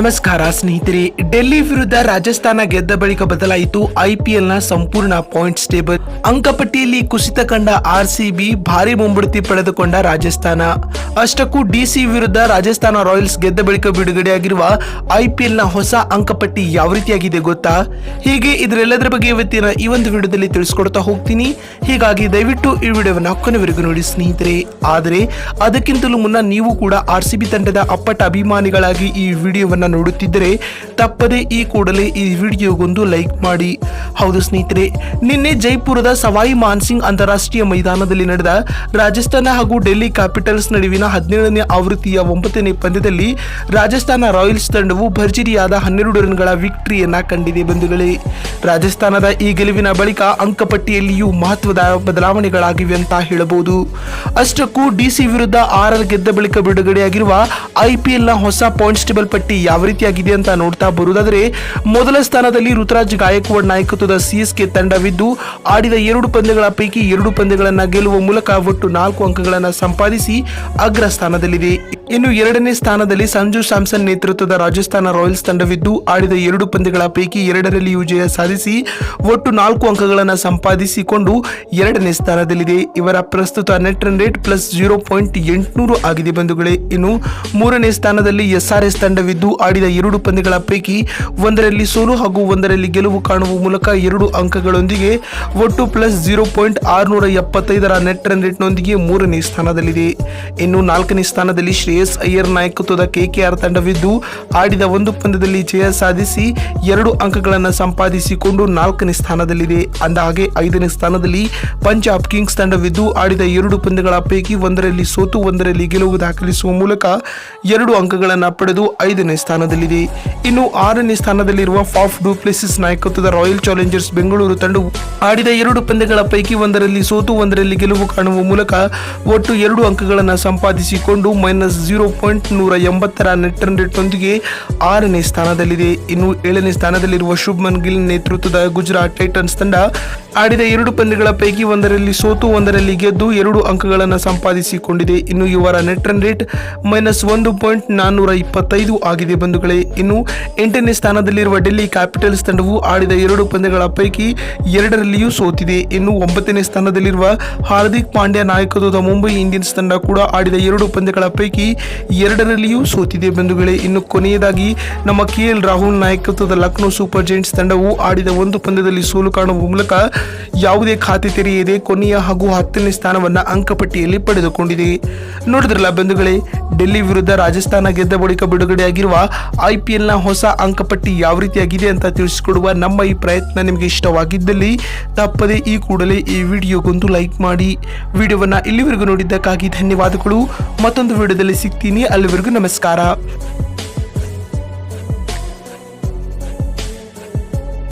ನಮಸ್ಕಾರ, ಸ್ನೇಹಿತರೆ. ಡೆಲ್ಲಿ ವಿರುದ್ಧ ರಾಜಸ್ಥಾನ ಗೆದ್ದ ಬಳಿಕ ಬದಲಾಯಿತು ಐಪಿಎಲ್ನ ಸಂಪೂರ್ಣ ಪಾಯಿಂಟ್ಸ್ ಟೇಬಲ್ ಅಂಕಪಟ್ಟಿಯಲ್ಲಿ ಕುಸಿತ ಕಂಡ ಆರ್ ಸಿಬಿ ಭಾರಿ ಮುಂಬಡ್ತಿ ಪಡೆದುಕೊಂಡ ರಾಜಸ್ಥಾನ. ಅಷ್ಟಕ್ಕೂ ಡಿಸಿ ವಿರುದ್ಧ ರಾಜಸ್ಥಾನ ರಾಯಲ್ಸ್ ಗೆದ್ದ ಬಳಿಕ ಬಿಡುಗಡೆಯಾಗಿರುವ ಐಪಿಎಲ್ನ ಹೊಸ ಅಂಕಪಟ್ಟಿ ಯಾವ ರೀತಿಯಾಗಿದೆ ಗೊತ್ತಾ? ಹೀಗೆ ಇದರೆಲ್ಲದರ ಬಗ್ಗೆ ಇವತ್ತಿನ ಈ ಒಂದು ವಿಡಿಯೋದಲ್ಲಿ ತಿಳಿಸ್ಕೊಡ್ತಾ ಹೋಗ್ತೀನಿ. ಹೀಗಾಗಿ ದಯವಿಟ್ಟು ಈ ವಿಡಿಯೋವನ್ನು ಕೊನೆವರೆಗೂ ನೋಡಿ, ಸ್ನೇಹಿತರೆ. ಆದರೆ, ಅದಕ್ಕಿಂತಲೂ ಮುನ್ನ ನೀವು ಕೂಡ ಆರ್ ಸಿ ಬಿ ತಂಡದ ಅಪ್ಪಟ ಅಭಿಮಾನಿಗಳಾಗಿ ಈ ವಿಡಿಯೋವನ್ನ ನೋಡುತ್ತಿದ್ದರೆ ತಪ್ಪದೆ ಈ ಕೂಡಲೇ ಈ ವಿಡಿಯೋಗೊಂದು ಲೈಕ್ ಮಾಡಿ. ಹೌದು ಸ್ನೇಹಿತರೆ, ನಿನ್ನೆ ಜೈಪುರದ ಸವಾಯಿ ಮಾನ್ಸಿಂಗ್ ಅಂತಾರಾಷ್ಟ್ರೀಯ ಮೈದಾನದಲ್ಲಿ ನಡೆದ ರಾಜಸ್ಥಾನ ಹಾಗೂ ಡೆಲ್ಲಿ ಕ್ಯಾಪಿಟಲ್ಸ್ ನಡುವಿನ ಹದಿನೇಳನೇ ಆವೃತ್ತಿಯ ಒಂಬತ್ತನೇ ಪಂದ್ಯದಲ್ಲಿ ರಾಜಸ್ಥಾನ ರಾಯಲ್ಸ್ ತಂಡವು ಭರ್ಜರಿಯಾದ ಹನ್ನೆರಡು ರನ್ಗಳ ವಿಕ್ಟರಿಯನ್ನ ಕಂಡಿದೆ ಬಂಧುಗಳೇ. ರಾಜಸ್ಥಾನದ ಈ ಗೆಲುವಿನ ಬಳಿಕ ಅಂಕಪಟ್ಟಿಯಲ್ಲಿಯೂ ಮಹತ್ವದ ಬದಲಾವಣೆಗಳಾಗಿವೆ ಅಂತ ಹೇಳಬಹುದು. ಅಷ್ಟಕ್ಕೂ ಡಿಸಿ ವಿರುದ್ಧ ಆರ್ ಗೆದ್ದ ಬಳಿಕ ಬಿಡುಗಡೆಯಾಗಿರುವ ಐಪಿಎಲ್ನ ಹೊಸ ಪಾಯಿಂಟ್ಸ್ ಟೇಬಲ್ ಪಟ್ಟಿ ಯಾವ ರೀತಿಯಾಗಿದೆ ಅಂತ ನೋಡ್ತಾ ಬರುವುದಾದರೆ, ಮೊದಲ ಸ್ಥಾನದಲ್ಲಿ ಋತುರಾಜ್ ಗಾಯಕ್ವಾಡ್ ನಾಯಕತ್ವದ ಸಿಎಸ್ಕೆ ತಂಡವಿದ್ದು, ಆಡಿದ ಎರಡು ಪಂದ್ಯಗಳ ಪೈಕಿ ಎರಡು ಪಂದ್ಯಗಳನ್ನು ಗೆಲ್ಲುವ ಮೂಲಕ ಒಟ್ಟು ನಾಲ್ಕು ಅಂಕಗಳನ್ನು ಸಂಪಾದಿಸಿ ಅಗ್ರ ಸ್ಥಾನದಲ್ಲಿದೆ. ಇನ್ನು ಎರಡನೇ ಸ್ಥಾನದಲ್ಲಿ ಸಂಜು ಸ್ಯಾಮ್ಸನ್ ನೇತೃತ್ವದ ರಾಜಸ್ಥಾನ ರಾಯಲ್ಸ್ ತಂಡವಿದ್ದು, ಆಡಿದ ಎರಡು ಪಂದ್ಯಗಳ ಪೈಕಿ ಎರಡರಲ್ಲಿಯೂ ಜಯ ಸಾಧಿಸಿ ಒಟ್ಟು ನಾಲ್ಕು ಅಂಕಗಳನ್ನು ಸಂಪಾದಿಸಿಕೊಂಡು ಎರಡನೇ ಸ್ಥಾನದಲ್ಲಿದೆ. ಇವರ ಪ್ರಸ್ತುತ net run rate plus zero point ಎಂಟುನೂರು ಆಗಿದೆ ಬಂಧುಗಳೇ. ಇನ್ನು ಮೂರನೇ ಸ್ಥಾನದಲ್ಲಿ ಎಸ್ಆರ್ಎಸ್ ತಂಡವಿದ್ದು ಆಡಿದ ಎರಡು ಪಂದ್ಯಗಳ ಪೈಕಿ ಒಂದರಲ್ಲಿ ಸೋಲು ಹಾಗೂ ಒಂದರಲ್ಲಿ ಗೆಲುವು ಕಾಣುವ ಮೂಲಕ ಎರಡು ಅಂಕಗಳೊಂದಿಗೆ ಒಟ್ಟು ಪ್ಲಸ್ ಜೀರೋ ಪಾಯಿಂಟ್ ಆರುನೂರ ಎಪ್ಪತ್ತೈದರ ನೆಟ್ ರನ್ ರೇಟ್ನೊಂದಿಗೆ ಮೂರನೇ ಸ್ಥಾನದಲ್ಲಿದೆ. ಇನ್ನು ನಾಲ್ಕನೇ ಸ್ಥಾನದಲ್ಲಿ ಶ್ರೇಯಸ್ ಅಯ್ಯರ್ ನಾಯಕತ್ವದ ಕೆಕೆಆರ್ ತಂಡವಿದ್ದು, ಆಡಿದ ಒಂದು ಪಂದ್ಯದಲ್ಲಿ ಜಯ ಸಾಧಿಸಿ ಎರಡು ಅಂಕಗಳನ್ನು ಸಂಪಾದಿಸಿಕೊಂಡು ನಾಲ್ಕನೇ ಸ್ಥಾನದಲ್ಲಿದೆ. ಅಂದಹಾಗೆ, ಐದನೇ ಸ್ಥಾನದಲ್ಲಿ ಪಂಜಾಬ್ ಕಿಂಗ್ಸ್ ತಂಡವಿದ್ದು, ಆಡಿದ ಎರಡು ಪಂದ್ಯಗಳ ಪೈಕಿ ಒಂದರಲ್ಲಿ ಸೋತು, ಒಂದರಲ್ಲಿ ಗೆಲುವು ದಾಖಲಿಸುವ ಮೂಲಕ ಎರಡು ಅಂಕಗಳನ್ನು ಪಡೆದು ಐದನೇ ಸ್ಥಾನದಲ್ಲಿದೆ. ಇನ್ನು ಆರನೇ ಸ್ಥಾನದಲ್ಲಿರುವ ಫಾಫ್ ಡೂಪ್ಲೆಸಿಸ್ ನಾಯಕತ್ವದ ರಾಯಲ್ ಚಾಲೆಂಜರ್ಸ್ ಬೆಂಗಳೂರು ತಂಡವು ಆಡಿದ ಎರಡು ಪಂದ್ಯಗಳ ಪೈಕಿ ಒಂದರಲ್ಲಿ ಸೋತು, ಒಂದರಲ್ಲಿ ಗೆಲುವು ಕಾಣುವ ಮೂಲಕ ಒಟ್ಟು ಎರಡು ಅಂಕಗಳನ್ನು ಸಂಪಾದಿಸಿಕೊಂಡು ಮೈನಸ್ ಜೀರೋ ಪಾಯಿಂಟ್ ನೂರ ಎಂಬತ್ತರ ನೆಟ್ ರನ್ ರೇಟ್ನೊಂದಿಗೆ ಆರನೇ ಸ್ಥಾನದಲ್ಲಿದೆ. ಇನ್ನು ಏಳನೇ ಸ್ಥಾನದಲ್ಲಿರುವ ಶುಭ್ಮನ್ ಗಿಲ್ ನೇತೃತ್ವದ ಗುಜರಾತ್ ಟೈಟನ್ಸ್ ತಂಡ ಆಡಿದ ಎರಡು ಪಂದ್ಯಗಳ ಪೈಕಿ ಒಂದರಲ್ಲಿ ಸೋತು, ಒಂದರಲ್ಲಿ ಗೆದ್ದು ಎರಡು ಅಂಕಗಳನ್ನು ಸಂಪಾದಿಸಿಕೊಂಡಿದೆ. ಇನ್ನು ಇವರ ನೆಟ್ ರನ್ ರೇಟ್ ಮೈನಸ್ ಒಂದು ಪಾಯಿಂಟ್ ನಾನ್ನೂರ ಇಪ್ಪತ್ತೈದು ಆಗಿದೆ. ಬಂಧುಗಳೇ, ಇನ್ನು ಎಂಟನೇ ಸ್ಥಾನದಲ್ಲಿರುವ ಡೆಲ್ಲಿ ಕ್ಯಾಪಿಟಲ್ಸ್ ತಂಡವು ಆಡಿದ ಎರಡು ಪಂದ್ಯಗಳ ಪೈಕಿ ಎರಡರಲ್ಲಿಯೂ ಸೋತಿದೆ. ಇನ್ನು ಒಂಬತ್ತನೇ ಸ್ಥಾನದಲ್ಲಿರುವ ಹಾರ್ದಿಕ್ ಪಾಂಡ್ಯ ನಾಯಕತ್ವದ ಮುಂಬೈ ಇಂಡಿಯನ್ಸ್ ತಂಡ ಕೂಡ ಆಡಿದ ಎರಡು ಪಂದ್ಯಗಳ ಪೈಕಿ ಎರಡರಲ್ಲಿಯೂ ಸೋತಿದೆ ಬಂಧುಗಳೇ. ಇನ್ನು ಕೊನೆಯದಾಗಿ ನಮ್ಮ ಕೆ ಎಲ್ ರಾಹುಲ್ ನಾಯಕತ್ವದ ಲಕ್ನೋ ಸೂಪರ್ ಜೈಂಟ್ಸ್ ತಂಡವು ಆಡಿದ ಒಂದು ಪಂದ್ಯದಲ್ಲಿ ಸೋಲು ಕಾಣುವ ಮೂಲಕ ಯಾವುದೇ ಖಾತೆ ತೆರೆಯದೆ ಕೊನೆಯ ಹಾಗೂ ಹತ್ತನೇ ಸ್ಥಾನವನ್ನು ಅಂಕಪಟ್ಟಿಯಲ್ಲಿ ಪಡೆದುಕೊಂಡಿದೆ. ನೋಡಿದ್ರಲ್ಲ ಬಂಧುಗಳೇ ಡೆಲ್ಲಿ ವಿರುದ್ಧ ರಾಜಸ್ಥಾನ ಗೆದ್ದ ಬಳಿಕ ಬಿಡುಗಡೆಯಾಗಿರುವ ನ ಹೊಸ ಅಂಕಪಟ್ಟಿ ಯಾವ ರೀತಿಯಾಗಿದೆ ಅಂತ ತಿಳಿಸಿಕೊಡುವ ನಮ್ಮ ಈ ಪ್ರಯತ್ನ ನಿಮಗೆ ಇಷ್ಟವಾಗಿದ್ದಲ್ಲಿ ತಪ್ಪದೆ ಈ ಕೂಡಲೇ ಈ ವಿಡಿಯೋಗೊಂದು ಲೈಕ್ ಮಾಡಿ. ವಿಡಿಯೋವನ್ನು ಇಲ್ಲಿವರೆಗೂ ನೋಡಿದ್ದಕ್ಕಾಗಿ ಧನ್ಯವಾದಗಳು. ಮತ್ತೊಂದು ವಿಡಿಯೋದಲ್ಲಿ ಸಿಗ್ತೀನಿ. ಅಲ್ಲಿವರೆಗೂ ನಮಸ್ಕಾರ.